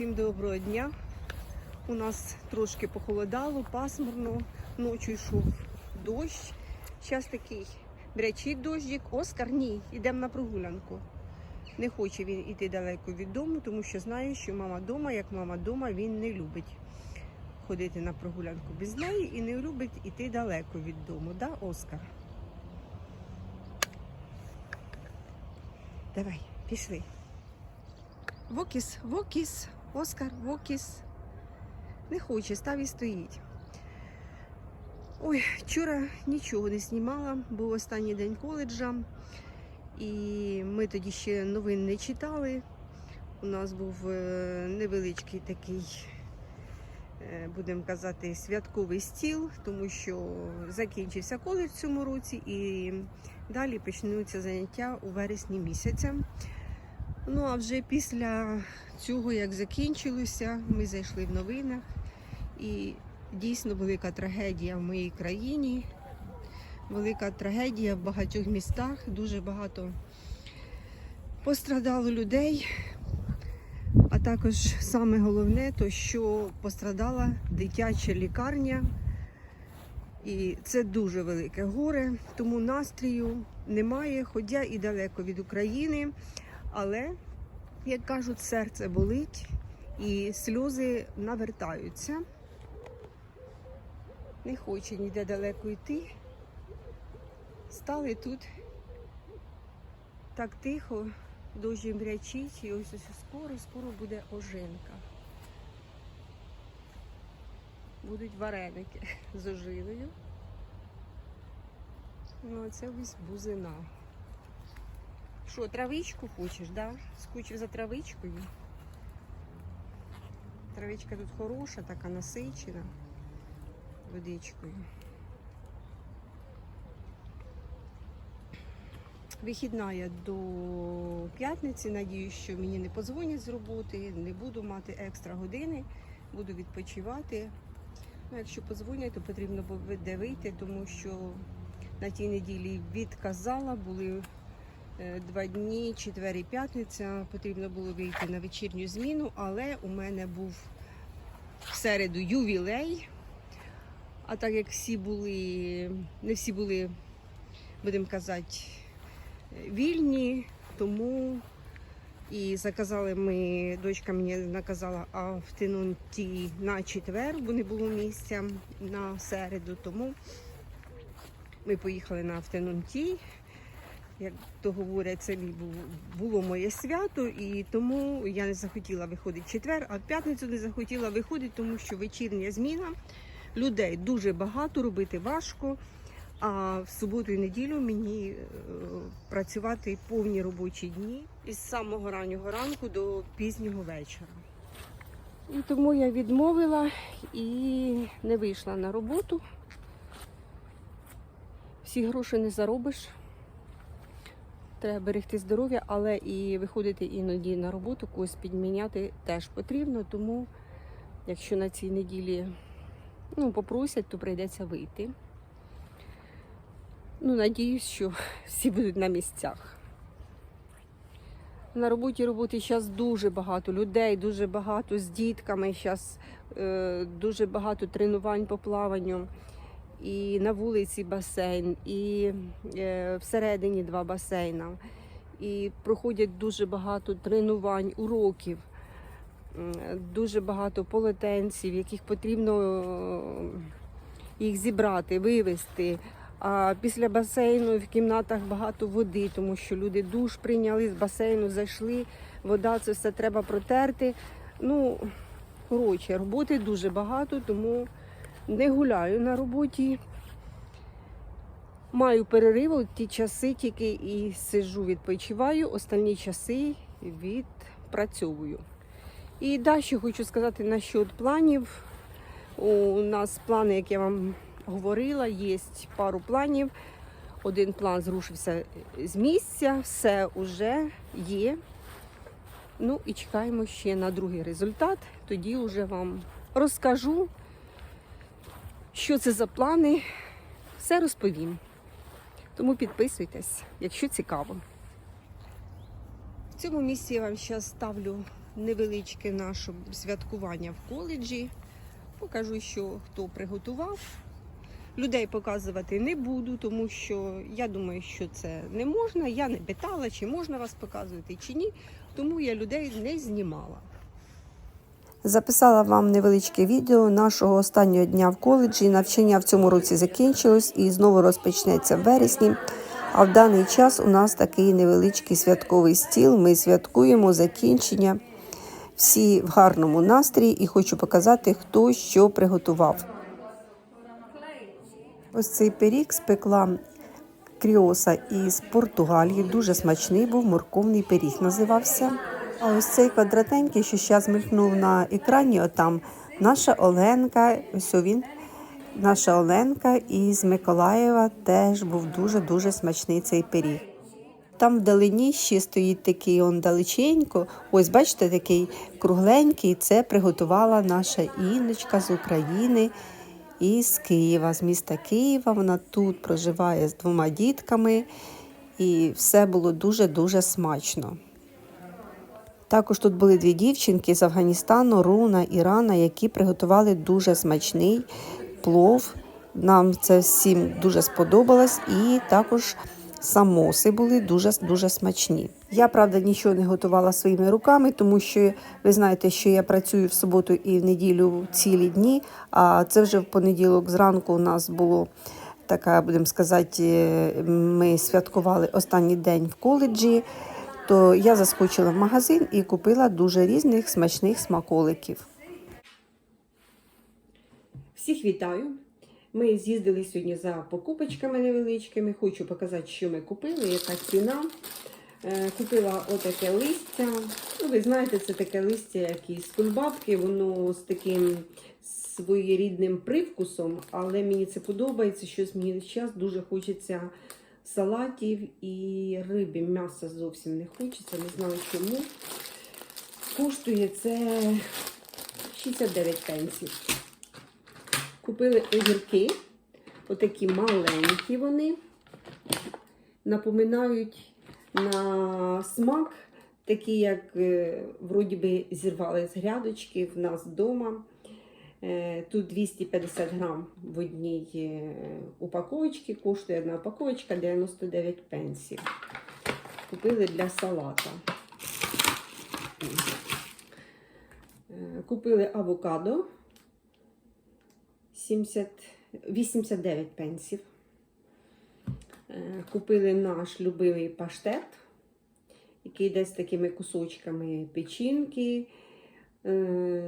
Всім доброго дня. У нас трошки похолодало, пасмурно, ночі йшов дощ. Зараз такий брячить дощик. Оскар, ні, йдемо на прогулянку. Не хоче він іти далеко від дому, тому що знає, що мама вдома, як мама вдома, він не любить ходити на прогулянку без неї і не любить іти далеко від дому. Да, Оскар? Давай, пішли. Вокіс, Вокіс, Оскар, Вокіс. Не хоче, став і стоїть. Ой, вчора нічого не знімала, був останній день коледжа, і ми тоді ще новин не читали. У нас був е, невеличкий такий, е, будемо казати, святковий стіл, тому що закінчився коледж в цьому році і далі почнуться заняття у вересні місяця. Ну а вже після цього, як закінчилося, ми зайшли в новинах. І дійсно велика трагедія в моїй країні. Велика трагедія в багатьох містах. Дуже багато пострадало людей. А також саме головне, то що пострадала дитяча лікарня. І це дуже велике горе, тому настрію немає, ходя і далеко від України. Але, як кажуть, серце болить і сльози навертаються. Не хоче ніде далеко йти. Стали тут так тихо, дощ брячить, і ось ось скоро, скоро буде ожинка. Будуть вареники з ожилою. Ну, а це ось бузина. Що, травичку хочеш, да? Скучив за травичкою. Травичка тут хороша, така насичена водичкою. Вихідна я до п'ятниці. Надіюсь, що мені не подзвонять з роботи, не буду мати екстра години, буду відпочивати. Ну, якщо подзвонять, то потрібно буде вийти, тому що на тій неділі відказала, були два дні, четвер і п'ятниця. Потрібно було вийти на вечірню зміну, але у мене був в середу ювілей. А так як всі були, не всі були, будемо казати, вільні, тому і заказали ми, дочка мені наказала а втинути на четвер, бо не було місця на середу, тому ми поїхали на автонунті. Як то говорять, це було моє свято, і тому я не захотіла виходити четвер, а в п'ятницю не захотіла виходити, тому що вечірня зміна. Людей дуже багато, робити важко. А в суботу і неділю мені е, працювати повні робочі дні із самого раннього ранку до пізнього вечора. І тому я відмовила і не вийшла на роботу. Всі гроші не заробиш. Треба берегти здоров'я, але і виходити іноді на роботу, когось підміняти теж потрібно. Тому, якщо на цій неділі ну, попросять, то прийдеться вийти. Ну, надіюсь, що всі будуть на місцях. На роботі роботи зараз дуже багато людей, дуже багато з дітками. Зараз е, дуже багато тренувань по плаванню. І на вулиці басейн, і е, всередині два басейна. І проходять дуже багато тренувань, уроків, дуже багато полотенців, яких потрібно е, їх зібрати, вивезти. А після басейну в кімнатах багато води, тому що люди душ прийняли з басейну, зайшли, вода це все треба протерти. Ну, коротше, роботи дуже багато, тому не гуляю на роботі. Маю перерив, ті часи тільки і сижу, відпочиваю, останні часи відпрацьовую. І далі хочу сказати насчет планів. У нас плани, як я вам говорила, є пару планів. Один план зрушився з місця, все вже є. Ну і чекаємо ще на другий результат. Тоді вже вам розкажу, що це за плани. Все розповім. Тому підписуйтесь, якщо цікаво. В цьому місці я вам зараз ставлю невеличке наше святкування в коледжі. Покажу, що хто приготував. Людей показувати не буду, тому що я думаю, що це не можна. Я не питала, чи можна вас показувати, чи ні. Тому я людей не знімала. Записала вам невеличке відео нашого останнього дня в коледжі. Навчання в цьому році закінчилось і знову розпочнеться в вересні. А в даний час у нас такий невеличкий святковий стіл. Ми святкуємо закінчення. Всі в гарному настрій і хочу показати, хто що приготував. Ось цей пиріг спекла кріоса із Португалії. Дуже смачний був, морковний пиріг називався. А ось цей квадратенький, що зараз мелькнув на екрані, отам наша Оленка, ось він, наша Оленка із Миколаєва теж був дуже-дуже смачний цей пиріг. Там вдалині ще стоїть такий он далеченько. Ось бачите, такий кругленький. Це приготувала наша Інночка з України і з Києва, з міста Києва. Вона тут проживає з двома дітками, і все було дуже-дуже смачно. Також тут були дві дівчинки з Афганістану, Руна і Рана, які приготували дуже смачний плов. Нам це всім дуже сподобалось, і також самоси були дуже дуже смачні. Я правда нічого не готувала своїми руками, тому що ви знаєте, що я працюю в суботу і в неділю цілі дні. А це вже в понеділок зранку у нас було така, будемо сказати, ми святкували останній день в коледжі. То я заскочила в магазин і купила дуже різних смачних смаколиків. Всіх вітаю! Ми з'їздили сьогодні за покупочками невеличкими. Хочу показати, що ми купили, яка ціна. Е, Купила отаке листя. Ну, ви знаєте, це таке листя, як із кульбабки, воно з таким своєрідним привкусом, але мені це подобається. Щось мені зараз дуже хочеться салатів і риби. М'яса зовсім не хочеться, не знаю чому. Коштує це 69 пенсів. Купили огірки, отакі маленькі вони. Напоминають на смак, такі, як е, вроді би зірвали з грядочки в нас вдома. Е, Тут 250 грам в одній е, упаковочці, коштує одна упаковочка 99 пенсів. Купили для салата. Е, Купили авокадо 70, 89 пенсів. Купили наш любимий паштет, який йде з такими кусочками печінки. Е,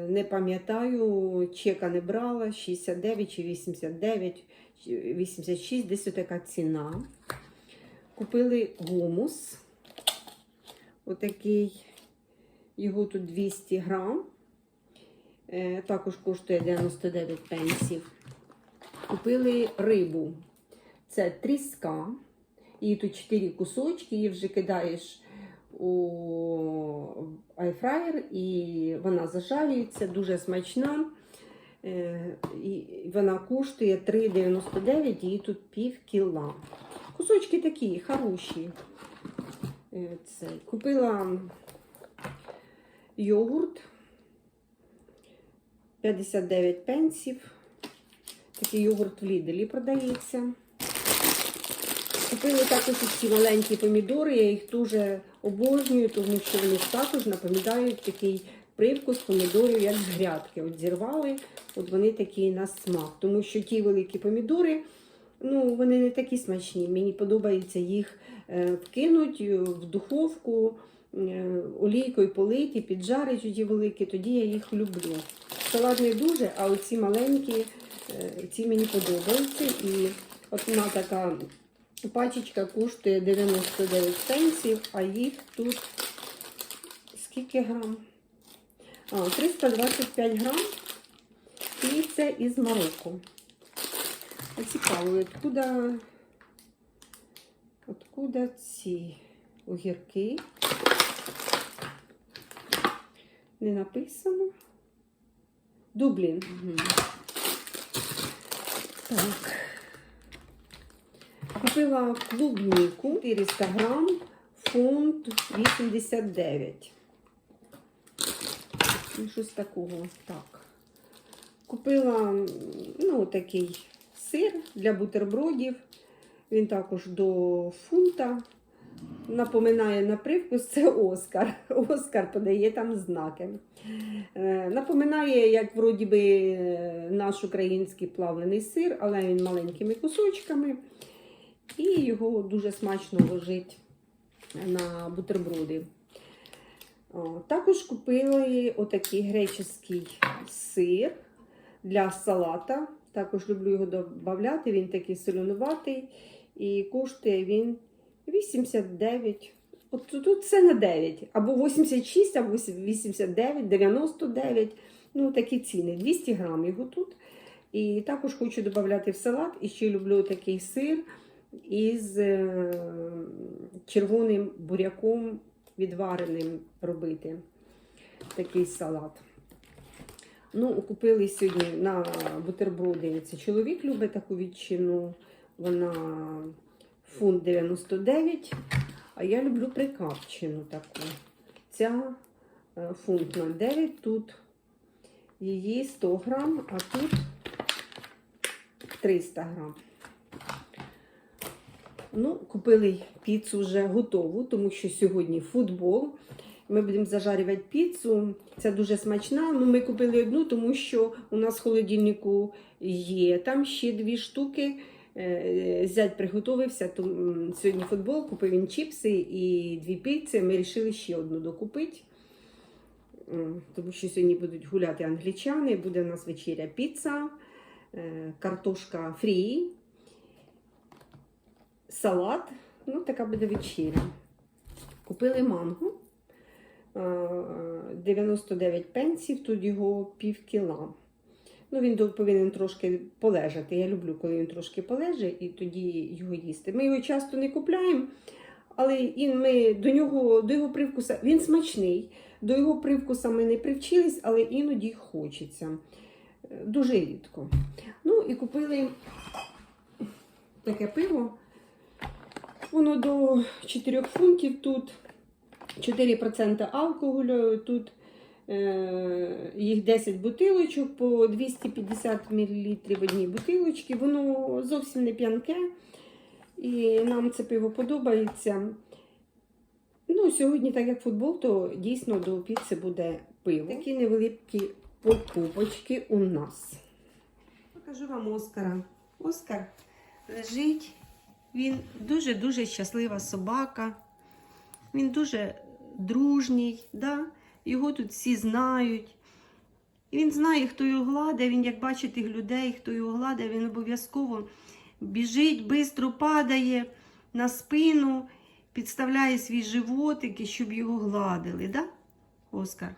Не пам'ятаю, чека не брала, 69 чи 89, 86, десь така ціна. Купили гумус. Отакий, його тут 200 грам. Е, Також коштує 99 пенсів. Купили рибу. Це тріска. Її тут 4 кусочки, її вже кидаєш у айфраєр і вона зажарюється, дуже смачна. Е, і Вона коштує 3,99, її тут пів кіла. Кусочки такі хороші. Е, Це. Купила йогурт 59 пенсів. Такий йогурт в Ліделі продається. Купили також ці маленькі помідори, я їх дуже обожнюю, тому що вони також напоминають такий привкус помідорів, як з грядки. От зірвали, от вони такі на смак. Тому що ті великі помідори, ну, вони не такі смачні. Мені подобається їх е, вкинуть в духовку, е, олійкою политі, піджарить ті великі, тоді я їх люблю. Салат не дуже, а оці маленькі, е, ці мені подобаються. І от вона така пачечка коштує 99 пенсів, а їх тут скільки грам? А, 325 грам. І це із Марокко. Цікаво, откуда, откуда ці огірки? Не написано. Дублін. Мгм. Так. Купила клубніку 400 грам, фунт 89. Ну, щось такого. Так. Купила ну, такий сир для бутербродів. Він також до фунта. Напоминає на привкус, це Оскар. Оскар подає там знаки. Е, Напоминає, як вроді би е, наш український плавлений сир, але він маленькими кусочками. І його дуже смачно ложить на бутерброди. Також купили отакий греческий сир для салата. Також люблю його додати, він такий соленуватий і коштує він 89. От тут все на 9. Або 86, або 89, 99. Ну, такі ціни. 200 грам його тут. І також хочу додати в салат. І ще люблю такий сир із е, червоним буряком відвареним робити. Такий салат. Ну, купили сьогодні на бутерброди. Це чоловік любить таку відчину. Вона фунт 99. А я люблю прикапчену таку. Ця е, фунт 09. Тут її 100 грам, а тут 300 грам. Ну, купили піцу вже готову, тому що сьогодні футбол. Ми будемо зажарювати піцу. Це дуже смачна. Ну, ми купили одну, тому що у нас в холодильнику є. Там ще дві штуки. Е, Зять приготувався. То, сьогодні футбол, купив він чіпси і дві піци. Ми вирішили ще одну докупити. Тому що сьогодні будуть гуляти англічани. Буде у нас вечеря піца, е, картошка фрі, салат. Ну, така буде вечеря. Купили манго. е, 99 пенсів, тут його пів кіла. Ну, він повинен трошки полежати. Я люблю, коли він трошки полежить і тоді його їсти. Ми його часто не купляємо, але і ми до нього, до його привкуса, він смачний. До його привкуса ми не привчились, але іноді хочеться. Дуже рідко. Ну і купили таке пиво. Воно до 4 фунтів тут. 4% алкоголю. Тут е, їх 10 бутилочок по 250 мл в одній бутилочці. Воно зовсім не п'янке. І нам це пиво подобається. Ну, сьогодні, так як футбол, то дійсно до піци буде пиво. Такі невеликі покупочки у нас. Покажу вам Оскара. Оскар лежить. Він дуже-дуже щаслива собака. Він дуже дружній. Да? Його тут всі знають. Він знає, хто його гладить. Він, як бачить тих людей, хто його гладить, він обов'язково біжить, швидко падає на спину, підставляє свій животик, щоб його гладили. Да? Оскар.